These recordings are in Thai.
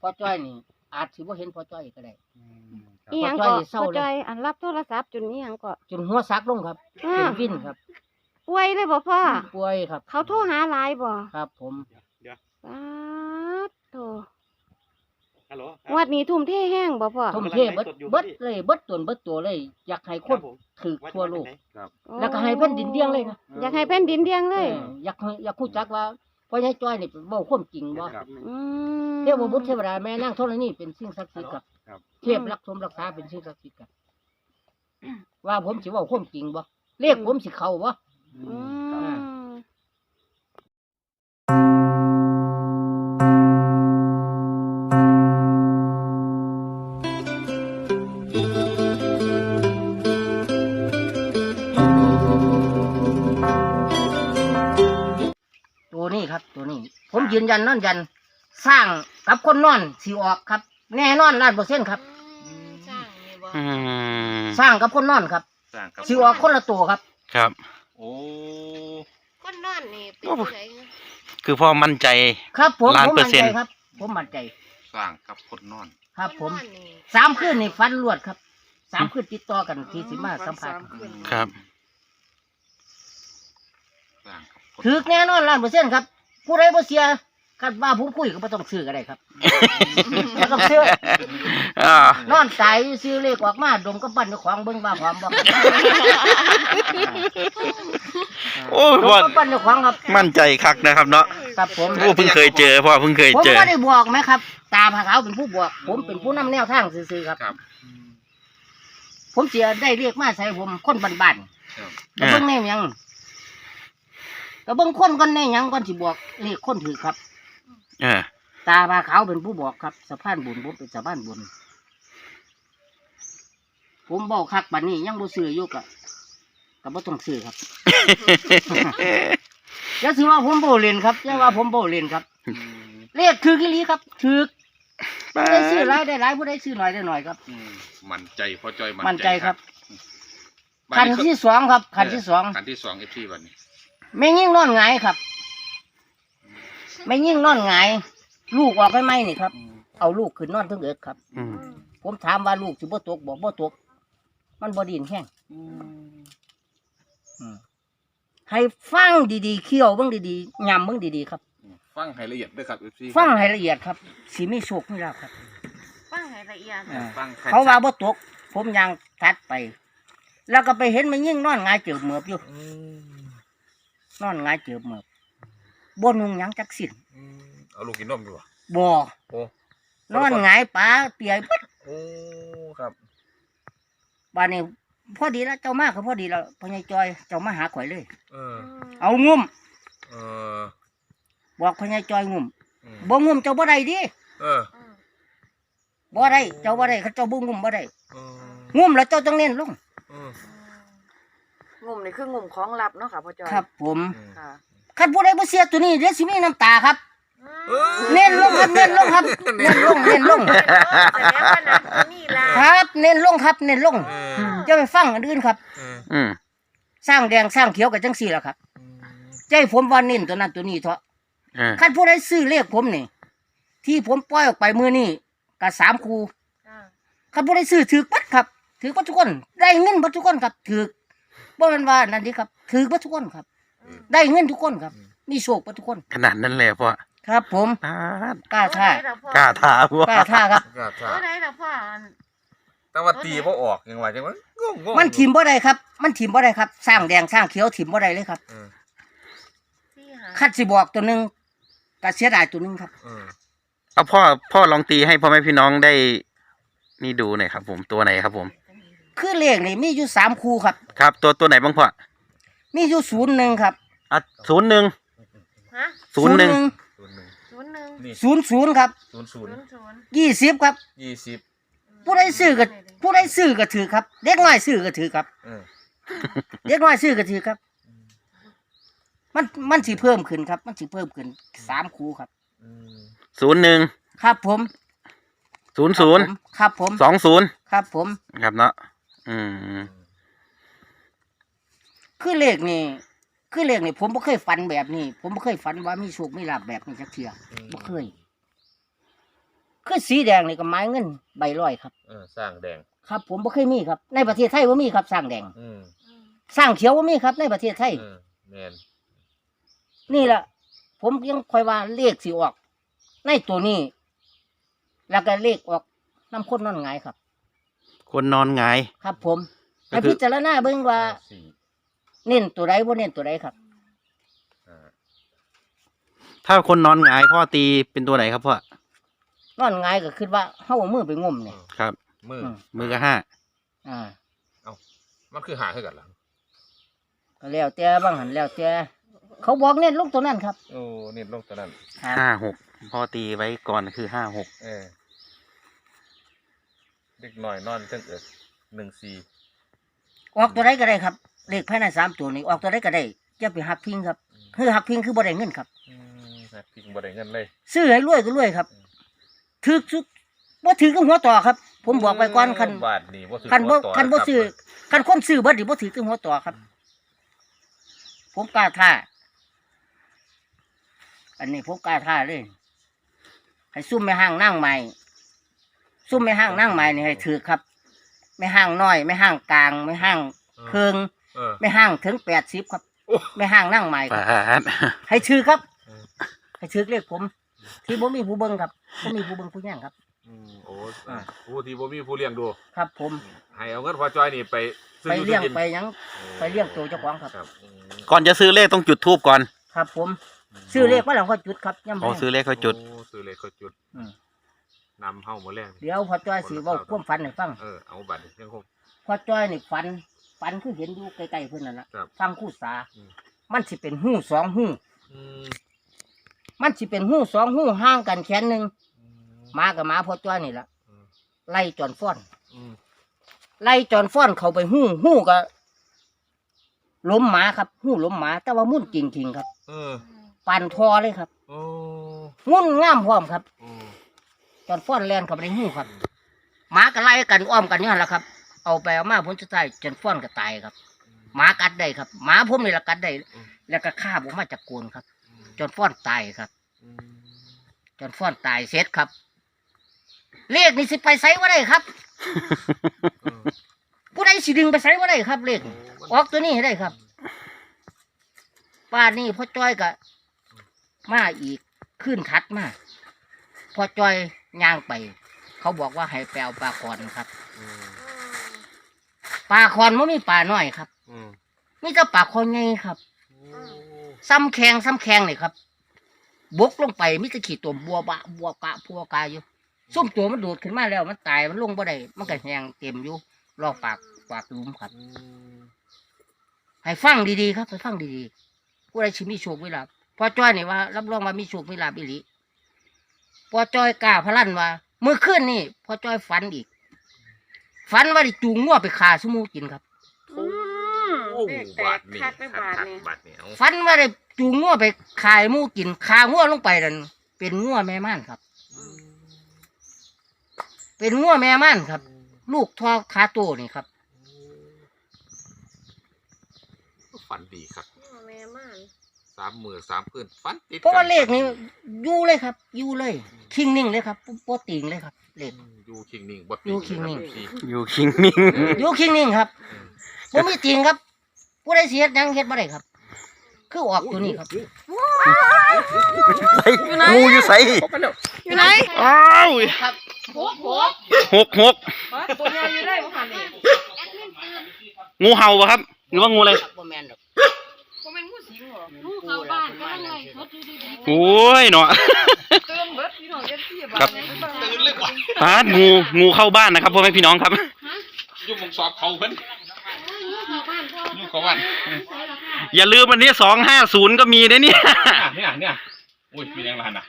พ่อจ้อยนี่ อาจสิบ่เห็นพ่อจ้อยก็ได้ อืมครับ อีหยังพ่อจ้ก็อยนี่เศร้าพ่อเลยจ้อยอันรับโทรศัพท์จนอีหยังก็จนหัวซักลงครับอ่าเป็นวินครับป่วยเลยบ่พ่อ ป่วยครับ เขาโทรหาหลายบ่ครับ ผมเดี๋ยวป๊าดโตฮัลโหลงวดนี้ทุ่มเทแห้งบ่พ่อ ทุ่มเทเบิดเบิดเลยเบิดตวนเบิดตัวเลย อยากให้คนถือทั่วโลกแล้วก็ให้แผ่นดินเดียงเลยนะอยากให้แผ่นดินเดียงเลยอออยากให้อยากรู้จักว่า พ่อใหญ่จ้อยนี่เป็นเว้าความจริงบ่ครับ อืม เทพบุตรเทวดาแม่นางธรณีเป็นสิ่งศักดิ์สิทธิ์กับครับ เทพรักสมรักษาเป็นสิ่งศักดิ์สิทธิ์กับว่าผมสิเว้าความจริงบ่เลขผมสิเข้าบ่ อืครับม ยืนยันนอนยัน สร้างกับคนนอนสิออกครับ แน่นอนล้านเปอร์เซ็นต์ครับสร้างนี่บ่อืมสร้างกับคนนอนครับสร้างครับสิออกคนละตัวครับ ครับ โอ้คนนอนนี่เป็นโอ้ผู้ใดคือพ่อมั่นใจ ครับผมล้านผมเปอมั่ร์นเซ็นใจต์ ครับ ผมมั่นใจสร้างกับคนนอนครับ ผมนนนี่สามคืนนี่ฟันรวดครับสามคืนติดต่อกันที่สิมาสัมผัสครับสร้างกับคนถือแน่นอนล้านเปอร์เซ็นต์ครับผู้ใดบ่เสีย คันว่าผมคุยก็บ่ต้องซื้อก็ได้ครับบ่ต้องซื้ออ่านอนตายซื้อเลขออกมาดมก็ปั้นเจ้าของเบิ่งว่าความบ่ครับโอ้ยดมพ่อก็ปั้นเจ้าของครับมั่นใจคักนะครับเนาะครับผมโอ้เพิ่งเคยเจอพ่อเพิ่งเคยผมเจอก็ได้บอกไหมครับ ตาผาขาวเป็นผู้บอก ผมเป็นผู้นำแนวทางซื่อๆครับ ครับ ผมเสียได้เรียกมาใส่ผมคนบ้านครับๆก็เบิ่งแนวหยังก็เบิ่งคนก่อนแนวหยังก่อนสิบอกเรียกคนถือครับเออตาผาขาวเป็นผู้บอกครับสะพานบุญผมเป็นสะพานบุญผมบอกคักบัดนี้ยังบ่ซื้ออยู่กะก็บ่ต้องซื้อครับ อย่าถือว่าผมโบเล่นครับอย่าว่าผมโบเล่นครับเลขถือกี่ลีครับถือผู้ใดซื้อหลายได้หลายผู้ใดซื้อน้อยได้น้อยครับ อืมมั่นใจพ่อจอยมั่นใจครับบ้าขันนี้ที่สองครับขันที่สองขันที่สองเอฟซีวันนี้แม่ยิ่งนอนหงายครับ แม่ยิ่งนอนหงาย ลูกออกไปไหมนี่ครับ เอาลูกขึ้นนอนเทั้งเอิกครับ อืมผมถามว่าลูกสิบ่ตกบอกบ่ตก มันบ่ดินแห้งอืมให้ฟังดีๆเคี่ยวเบิ่งดีๆยำเบิ่งดีๆครับ ฟังให้ละเอียดด้วยครับเอฟซีฟังให้ละเอียดครับสิมีโชคมีลาภครับ ฟังให้ละเอียดอ่า ฟังเขาว่าบ่ตก ผมยังทัดไป แล้วก็ไปเห็นมันยิ่งนอนหงายเจือบเหมือบอยู่อืมนอนหงายเจือบเหมือบ บ่นุ่งหยังจักสิ้นอืมเอาลูกกินนมดีกว่าบ่โอ้ นอนหงายปลาเปียปึ๊ดโอ้ครับบ้านนี้พอดีแล้วเจ้ามาก็พอดีแล้วพ่อใหญ่จอยเจ้ามาหาข่อยเลย เออเอางุ่มเออบอกพ่อใหญ่จอยงุ่มอืมบ่งุ่มเจ้าบ่ได้ดิเออบ่ได้เจ้าบ่ได้เขาเจ้าบ่งุ่มบ่ได้เอองุ่มแล้วเจ้าต้องเน้นลงเอองุ่มนี่คืองุ่มของลับเนาะค่ะพ่อจอยครับ ผม อืมค่ะ คันผู้ใดบ่เสียตัวนี้เดี๋ยวสิมีน้ำตาครับเออเน้นลงครับ เน้นลงครับ เน้นลง เน้นลง แสดงว่านั้นตัวนี้ล่ะครับ เน้นลงครับ เน้นลงเออจะไปฟังอันอื่นครับ เอออืมสร้างแดงสร้างเขียวกับจังสี่ล่ะครับใจผมว่าเน้นตัวนั้นตัวนี้เถอะเออคันผู้ใดซื้อเลขผมนี่ ที่ผมปล่อยออกไปมื้อนี้ก็สามคูอ่าคันผู้ใดซื้อถือปัดครับ ถือปัดทุกคน ได้เงินปัดทุกคนครับถือบ่แม่นว่านั่นดิครับถือปัดทุกคนครับ ได้เงินทุกคนครับ มีโชคปัดทุกคน ขนาดนั้นเลยพ่อครับ ผมปาดกล้าท่ากล้าท้าพ่อกล้าท่าครับกล้าท่าตัวไหนล่ะพ่ออันแต่ว่าตีบ่ออกยังไงจังวะงงงมันถิ่มบ่ได้ครับ มันถิ่มบ่ได้ครับ สร้างแดงสร้างเขียวถิ่มบ่ได้เลยครับเออที่หาคัดสิบอกตัวหนึงก็เสียดายตัวหนึงครับ เออเอาพ่อพ่อลองตีให้พ่อแม่พี่น้องได้ นี่ดูหน่อยครับ ผมตัวไหนครับ ผม คือเลขนี่มีอยู่สามคู่ครับ ครับ ตัวตัวไหนบ้างพ่อ มีอยู่ศูนย์หนึ่งครับอะศูนย์หนึ่งฮะศูนย์หนึ่งศูนย์หนึ่งศูนย์หนึ่งนี่ศูนย์ศูนย์ครับศูนย์ศูศูนนย์ย์ศูนย์ยี่สิบครับ ยี่สิบผู้ใดซื้อก็ผู้ใดซื้อก็ถือครับ เด็กน้อยซื้อก็ถือครับ เออเด็กน้อยซื้อก็ถือครับ มันมันสิเพิ่มขึ้นครับ มันสิเพิ่มขึ้นสามคู่ครับ อืมศูนย์หนึ่งครับผมศูนย์ศูนย์ครับผมสองศูนย์ครับผม ครับเนาะอืม คือเลขนี่คือเลขนี่ผมบ่เคยฝันแบบนี้ ผมบ่เคยฝันว่ามีโชคมีลาภแบบนี้จักเทื่อบ่เคย คือสีแดงนี่ก็ไม้เงินใบร้อยครับ เออสร้างแดง ครับ ผมบ่เคยมีครับ ในประเทศไทยบ่มีครับสร้างแดงอืมอืมสร้างเขียวบ่มีครับ ในประเทศไทย เออแมนนี่แหละผมยังคอยว่าเลขสิออก ในตัวนี้ แล้วก็เลขออกน้ำข้นนอนหงายครับ คนนอนหงาย ครับ ผมก็ให้คือ พิจารณาเบิ่งว่า สี่ เน้นตัวใดบ่เน้นตัวใดครับอ่าถ้าคนนอนหงายพ่อตีเป็นตัวไหนครับพ่อนอนหงายก็คือว่าเฮาเอามือไปงมเนี่ย ครับ มืออืมมือก็ห้าอ่า มันคือหาให้กันหลังก็แล้วแต่บางหันแล้วแต่เขาบอกเน้นลงตัวนั้นครับโอ้นี่ลงตัวนั้นครับห้าหกพ่อตีไว้ก่อนคือห้าหกเออเด็กหน่อยนอนเพิ่งเอิดหนึ่งสี่ออกตัวใดก็ได้ครับ เลขภายในสามตัวนี้ออกตัวใดก็ได้อย่าไปหักพิงครับ คือหักพิงคือบ่ได้เงินครับ อืมหักพิงบ่ได้เงินเลย ซื้อให้รวยก็รวยครับถือสุดบ่ถือกับหัวต่อครับ ผมบอกไปก่อนคันบาทนี่บ่ถือคันบ่หัวต่อคันบ่ะรับซื้อคันคนซื้อบ่ดิบ่ถือกับหัวต่อครับ ผมกล้าท่าอันนี้ผมกล้าท่าเลยให้ซุ่มไม่ห้างนั่งใหม่ซุ่มไม่ห้างนั่งใหม่นี่ให้ถือครับ ไม่ห้างน้อย ไม่ห้างกลาง ไม่ห้างเคือง เออ ไม่ห้างถึงแปดสิบครับ โอ้ ไม่ห้างนั่งใหม่ปาดให้ถือครับเออ ให้ถือเลขผม ที่ผมมีผู้เบิ่งครับผมมีผู้เบิ่งผู้ย่างครับ อืมโอ้อะผู้ที่บ่มีผู้เลี้ยงดู ครับ ผมให้เอาเงินพอจอยนี่ไปซื้อไปอยู่เลี้ยงซื้อกินไปหยัง ไปเลี้ยงตัวเจ้าของครับครับ อืมก่อนจะซื้อเลขต้องจุดทูบก่อนครับ ผมซื้อเลขมาแล้วก็จุดครับย่ำอ๋อแรงซื้อเลขเขาจุด โอ้ซื้อเลขเขาจุดอืม นำเฮาหมดแรงเดี๋ยวพอจ้อยสิเว้าความฝันให้ฟังเออเอาบัตรยังคงพอจ้อยนี่ฝัน ฝันคือเห็นอยู่ไกลๆเพิ่นนั่นล่ะครับฟังคู่สา อืม มันสิเป็นหู้สองหู้ อืมมันสิเป็นหู้สองหู้ห่างกันแขนหนึงอืมหมากับหมาพอจ้อยนี่ล่ะอืมไล่จอนฟ้อน อืมไล่จอนฟ้อนเข้าไปหู้หู้ก็ล้มหมาครับ หู้ล้มหมาแต่ว่ามุ่นจริงๆครับเออปั่นทอเลยครับ โอ้งุ่นงามพร้อมครับ โอ้ จอนฟ้อนแลนเข้าไปในหู้ครับหมาก็ไล่กันอ้อมกันนี่หั่นล่ะครับ เอาไปเอามาผลสุดท้ายจนฟ้อนก็ตายครับหมากัดได้ครับหมาผมนี่ละกัดได้แล้วก็ฆ่าผมมาจากโกนครับ จนฟ้อนตายครับอืมจนฟ้อนตายเสร็จครับ เลขนี่สิไปไสว่าได้ครับเออผู้ใดสิดึงไปไสว่าได้ครับเลขโอ้ออกตัวนี้ให้ได้ครับป้านนี่พ่อจ้อยก็มาอีกขึ้นทัดมาพ่อจ้อยย่างไป เขาบอกว่าให้แปลปลาคอนครับ อืม ปลาคอนไม่มีปลาน้อยครับอืมมีแต่ปลาคอนไงครับโอ้ซ้ำแข็งซ้ำแข็งนี่ครับ บกลงไปมิตรขีดตัวบัวบะบัวกะพัวกาอยู่ส้มตัวมันดูดขึ้นมาแล้ว มันตายมันลงบ่ได้มันก็แห้งเต็มอยู่รอบปากปากหลุมครับอืมให้ฟังดีๆครับให้ฟังดีๆผู้ใดชิมีโชคมีลาภพอจ้อยนี่ว่า รับรองว่ามีโชคมีลาภอีหลีพอจ้อยกล้าพลันว่าเมื่อคืนนี่พอจ้อยฝันอีก ฝันว่าได้จูงงัวไปฆ่าสมูกินครับ อืมโอ้เลขแตบากทนี่คักไปบาทคักนี่ๆบาทนี่เอาฝันว่าได้จูงงัวไปขายหมูกินฆ่างัวลงไปนั่นเป็นงัวแม่ม่านครับ เป็นงัวแม่ม่านครับ ลูกทอคาโตนี่ครับ ฝันดีครับแม่ม่าน สามมือสามคืนฝันติดเพราะว่ากันเลขนี้อยู่เลยครับอยู่เลย คิงนิ่งเลยครับโปติงเลยครับเลขอืมอยู่คิงนิ่งบ่อยู่คิงนิ่งสี่อยู่คิงนิ่งอยู่คิงนิ่งครับอืมผมมีติงครับผู้ใดเสียยังเฮ็ดบ่ได้ครับ คือออกตัวนี้ครับใส่งูอยู่ใส่พบกันแล้วอยู่ไหนอ้าวครับโหโหหกหกตัวใหญ่อยู่ได้บ่คันนี่งูเห่าปะครับ หรือว่างูอะไรบ่แม่นดอกบ่แม่นงู สิงเหรอลูกเขาบ้านก็ต้องไล่เขาดูดีโอ้ยเนาะเติมเบิดพี่น้องเอฟซีบาครับนี่ตื่นเลยกว่าปาดงูงูเข้าบ้านนะครับพ่อแม่พี่น้องครับอยู่มงสอบเขาเพิ่นๆลูกเข้าบ้านพ่อลูกเขาบ้านอย่าลืมวันนี้สองห้าศูนย์ก็มีนะเนี่ยเนี่ยเนี่ยอุ้ยมีแรงลานน่ะ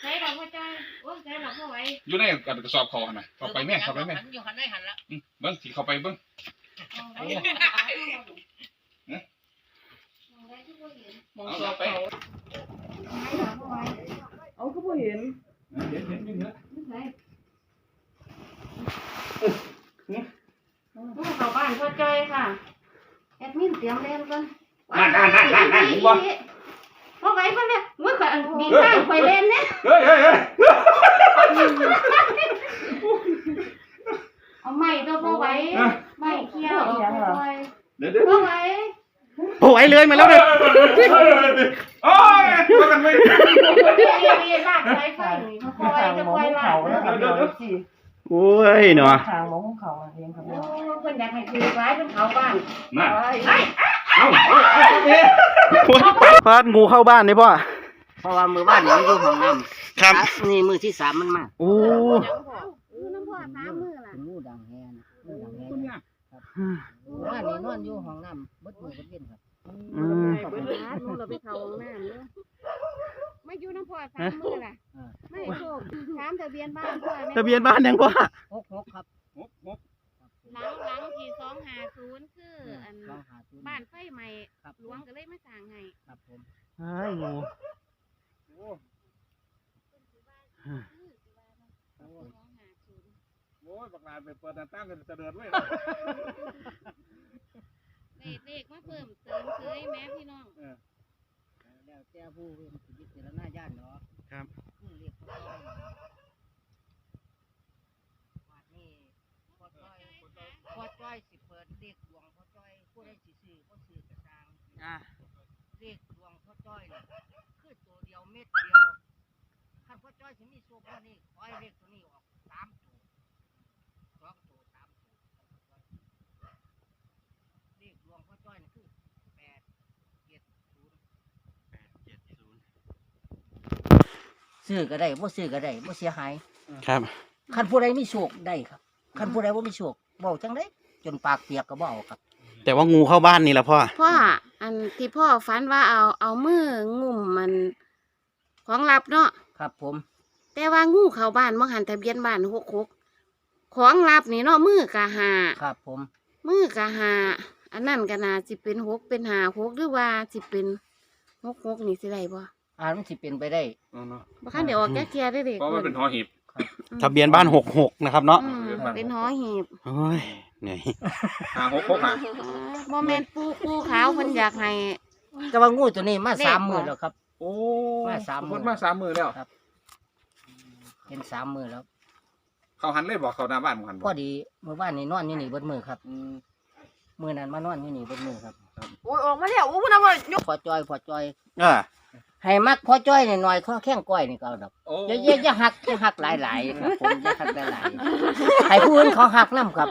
ใช่หรอพ่อจ้อยโอ้ใช่หรอพ่อไหวอยู่ในกระสอบเขาหั่นะเข้าไปแม่เข้าไปแม่อยู่หันไหมเบิ่งสิเข้าไปเบิ่ง มองตัวเขเอาก็บ่เห็นเห็นเห็นอยู่นี่ผู้เข้าบ้านเข้าใจค่ะแอดมินเตรียมเล่นก่อนนั่นนั่นนั่นนั่นนั่นผมบอกเอาไว้ก่อนเลยเมื่อก่อนดีข้างไปเล่นเนี่ยเฮ้ยเฮ้ยเฮ้ยเอาไม้ตัวเอาไว้ไม้เคี้ยวเอาไว้เดี๋ยวเดี๋ยวเอาไว้ กันไม่เรียนเรียนลากสายไฟนี่เขาปล่อยจะปล่อยลากเด้อโอ้ยเนาะทางมองเขาเองครับโอ้เพิ่นอยากให้คือไว้เป็นเขาบ้านน่ะเอ้ยเอ้าเอ้าเอ้าเอ้ยพาดงูเข้าบ้านนี่พ่อเพราะว่ามือบ้านนี่มันอยู่ห้องน้ำครับนี่มือที่สามมันมาโอ้อยู่น้ำพ่อสามมือล่ะเป็นงูดังแฮนะงูดังแฮนะบ้านนี่นอนอยู่ห้องน้ำเบิดมือเบิดเว้นครับอืมเบิดหาหนูเราไปเข้าห้องน้ำเด้อมาอยู่น้ำพ่อสามมือล่ะไม่โชคถามทะเบียนบ้านพ่อแม่ทะเบียนบ้านยังพ่อหกหกครับหกหกหลังหลังที่สองหาศูนย์คืออันลองหาดูบ้านไฟใหม่ครับหลวงก็เลยมาสร้างให้ครับผมไอ้งู สองหาศูนย์ โอ้ยบักลาไปเปิดหน้าต่างกันจะเดินไว้เลขเลขมาเพิ่มเติมเคยแม่พี่น้องแล้วแต่ผู้เป็นสิทธิ์เจรณาญาณเนาะครับคือเรียกพ่อจ้อยวัดนี่พ่อจ้อยพ่อจ้อยสิเปิดเรียกดวงพ่อจ้อยผู้ใดสิซื้อพ่ซื้อกระซังอะเรียกดวงพ่อจ้อยนี่คือตัวเดียวเม็ดเดียวคันพ่อจ้อยสิมีโชคพ่อนี่ขอให้เรียกตัวนี้ออกสามตัวสองตัวสามตัวเรียกดวงพ่อจ้อยนี่คือแปดเจ็ดศูนย์ แปดเจ็ดศูนย์ ซื้อก็ได้บ่ซื้อก็ได้บ่เสียหายครับ คันผู้ใดมีโชคได้ครับคันผู้ใดบ่มีโชคเว้าจังไดจนปากเปียกก็บ่เอาครับ แต่ว่างูเข้าบ้านนี่แหละพ่อ พ่ออันที่พ่อฝันว่าเอาเอามืองุ่มมัน ของลับเนาะครับผม แต่ว่างูเข้าบ้านมหันทะเบียนบ้านหกหกของลับนี่เนาะมือกะหาครับผม มือกะหาอันนั้นก็น่าสิเป็นหกเป็นหาหกหรือว่าสิเป็นหกหกนี่สิได้บ่ อ่านมันสิเป็นไปได้บ่คันเดี๋ยวออกแก้เทียได้เด็กเพราะมันเป็นหอหีบ ทะเบียนบ้านหกหกนะครับเนาะอืมเป็นหอหีบโอ้ยเหนื่อยหาหกหกหาบ่แม่นปูปูขาวเพิ่นอยากให้ แต่ว่างูตัวนี้มาเลขสามบ่มือแล้วครับ โอ้มาสามมื้อคนมาสามมือแล้ว เห็นสามมือแล้ว เขาหันเลยบอกเขาหน้าบ้านมึงหันบพออกดีเมื่อวานนี่นอนอยู่นี่เบิดมือครับอืม มือนั้นมานอนอยู่นี่เบิดมือครับโอ้ยออกมาแล้วโอ้ยมันเอามายก พอจอยพอจอยอ่า ให้มักพอจ้อยหน่อยๆข้อแข้งก้อยนี่ก็เอาดอกโอ้อย่าอย่าอย่าหักอย่าหักหลายๆครับผมอย่าหักหลายๆให้ผู้อื่นเขาหักนํครับ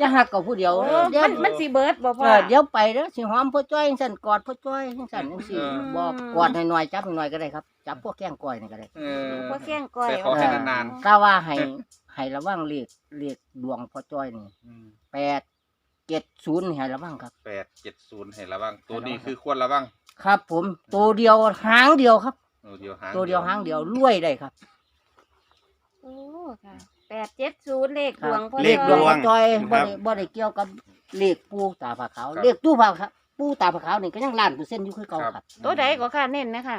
จะหักกับผู้เดียวเดี๋ยวมันมันสิเบิดบ่พ่เอออเดี๋ยวไปแล้วสิหอมพ่อจ้อยจังสั่นกอดพ่อจ้อยจังสั่นจังซี่บอกกอดหน่อยๆจับหน่อยๆก็ได้ครับจับพวกแข้งก้อยนี่ก็ได้ เออพ่อแข้งก้อยใส่ขอให้นาน ก็ว่าให้ให้ระวังเรียกเรียกดวงพ่อจ้อยนี่ๆแปดเจ็ดศูนย์ให้ระวังครับ แปดเจ็ดศูนย์ให้ระวัง ตัวนี้คือควรระวัง ครับ ผมตัวเดียวหางเดียวครับ ตัวเดียวหางตัวเดียวหางเดียวรวยได้ครับ โอ้ค่ะแปดเจ็ดศูนย์เลขดวงพ่อเลขดดววงงพ่อจ้อยคบ่รับได้บ่ได้เกี่ยวกับเลขปูตาผาขาวเลขตู้ผาขาวปูตาผาขาวนี่ก็ยังล้านเปอร์เซ็นต์อยู่คือเก่าครับ ตัวใดก็ค่ะเน้นนะคะ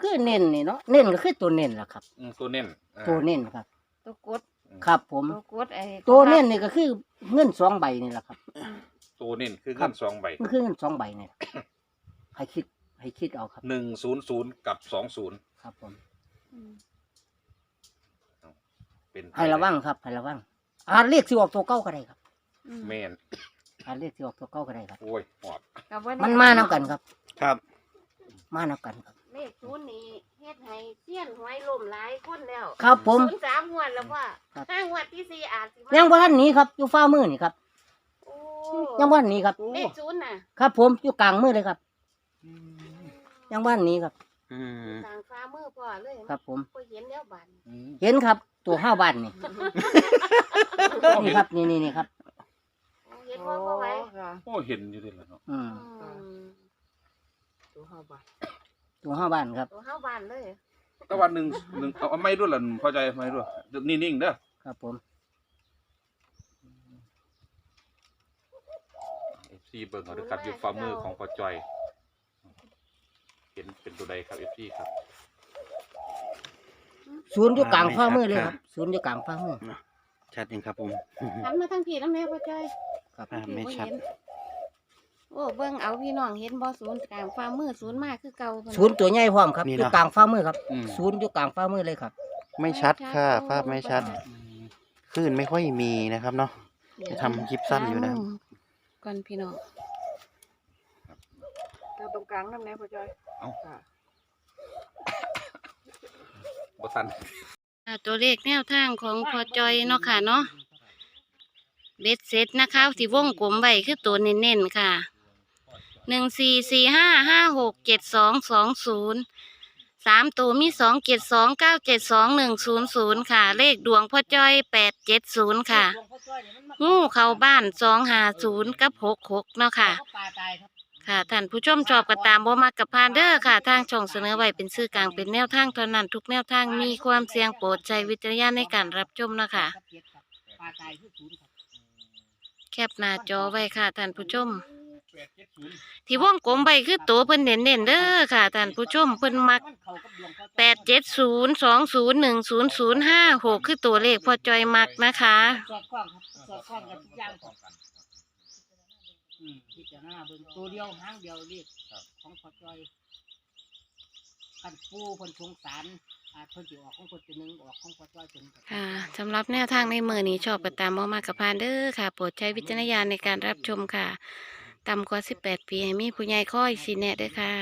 คือเน้นนี่เนาะเน้นก็คือตัวเน้นล่ะครับอืมตัวเน้นอ่าตัวเน้นครับ ตัวกดครับ ผมตัวกดไอ้ตัวเน้นนี่ก็คือเงินสองใบนี่แหละครับ ตัวเน้นคือครัเงิบนสองใบมันคือเงินสองใบนี่ล่ะ ให้คิดให้คิดเอาครับหนึ่งศูนย์ศูนย์กับสองศูนย์ครับผม อืมเป็นให้ระวังครับให้ระวังอาจเลขสิออกตัวเก้าก็ได้ครับอืมเมนอาจเลขสิออกตัวเก้าก็ได้ครับ โอ้ยหอบกับว่ามันมานํกันครับ ครับ มานํกันครับ เลขศูนย์นี่เฮ็ดให้เสี้ยนหวยล่มหลายคนแล้วครับผม ศูนย์สามงวดแล้วว่าครับ ห้างวดที่สี่อาจสิมายังบ่ทันหนี้ครับอยู่ฟ้ามือนี่ครับ โอ้ยังบ่ทันหนี้ครับ เลขศูนย์น่ะ ครับผมอยู่กลางมือเลยครับ ยังบ่ทันหนี้ครับ อืมทางฟ้ามือพ่อเลยครับผมก็เห็นแล้วบัดเห็นครับ ตัวห้าบ้านนี่ นี่ครับ นี่นี่นี่ครับ เห็นว่าพ่อไว้ค่ะโอ้เห็นอยู่ด้วยล่ะเนาะอืมอืม ตัวห้าบาทตัวห้าบ้านครับ ตัวเฮาบ้านเลยแต่วันหนึ่งหนึ่งเอาเอาไม่ด้วยล่ะพอใจไม่ด้วยนิ่งๆเด้อครับผม เอฟซีเบิ่งเอาเด้อครับอยู่ฝ่ามือของพอจอย เห็นเป็นตัวใดครับเอฟซีครับศูนย์อยู่กลางฟ้ามือเลยครับศูนย์อยู่กลางฟ้ามือชัดเองครับผมหันมาทางพี่น้ำแม่พ่อจ้อยครับอ่าไม่ชัดเห็นโอ้เบิ่งเอาพี่น้องเห็นบ่ศูนย์กลางฟ้ามือศูนย์มากคือเก่าเพิ่ศูนย์ตัวใหญ่พร้อมครับนี่อยู่เนาะกลางฟ้ามือครับอืมศูนย์อยู่กลางฟ้ามือเลยครับ ไม่ชัดค่ะภาพไม่ชัดคลื่นไม่ค่อยมีนะครับเนาะ จะทำคลิปสั้นอยู่นะ ก่อนพี่น้องกลางน้ำแน่พ่อจอย เอ้าค่ะบ่ทันอ่าตัวเลขแนวทางของพอจอยเนาะค่ะเนาะเบ็ดเสร็จนะคะที่วงกลมไว้คือตัวเน้นๆค่ะหนึ่งสี่สี่ห้าห้าหกเจ็ดสองสองศูนย์สามตัวมีสองเจ็ดสองเก้าเจ็ดสองหนึ่งศูนย์ศูนย์ค่ะ เลขดวงพ่อจ้อยแปดเจ็ดศูนย์ค่ะ งูเข้าบ้านสองหาศูนย์กับหกหกเนาะค่ะค่ ค่ะท่านผู้ชมชอบก็ตามบ่มักกับพานเด้อค่ะ ทางช่องเสนอไว้เป็นชื่อกลางเป็นแนวทางเท่านั้นทุกแนวทางมีความเสี่ยงโปรดใช้วิจารณญาณในการรับชมนะคะ แคปหน้าจอไว้ค่ะท่านผู้ชม ที่วงกลมใบคือตัวเพิ่นเน้นๆเด้อค่ะท่านผู้ชมเพิ่นมักแปดเจ็ดศูนย์สองศูนย์หนึ่งศูนย์ศูนย์ห้าหกคือตัวเลขพอจอยมักนะคะ สอดคล้องครับสอดคล้องกับทุกอย่างครับ อืมพิจารณาเบิ่งตัวเดียวหางเดียวเรียกของพอจอยคันปูคนสงสารอาจเพิ่นสิออกของคนตัวหนึงออกของพอจอยตัวหนึงค่ะสำหรับแนวทางในมือนี้ชอบก็ตามบ่มากกับพานเด้อค่ะ โปรดใช้วิจารณญาณในการรับชมค่ะต่ำกว่า 18 ปีให้มีผู้ใหญ่คอยสิแนะเด้อค่ะ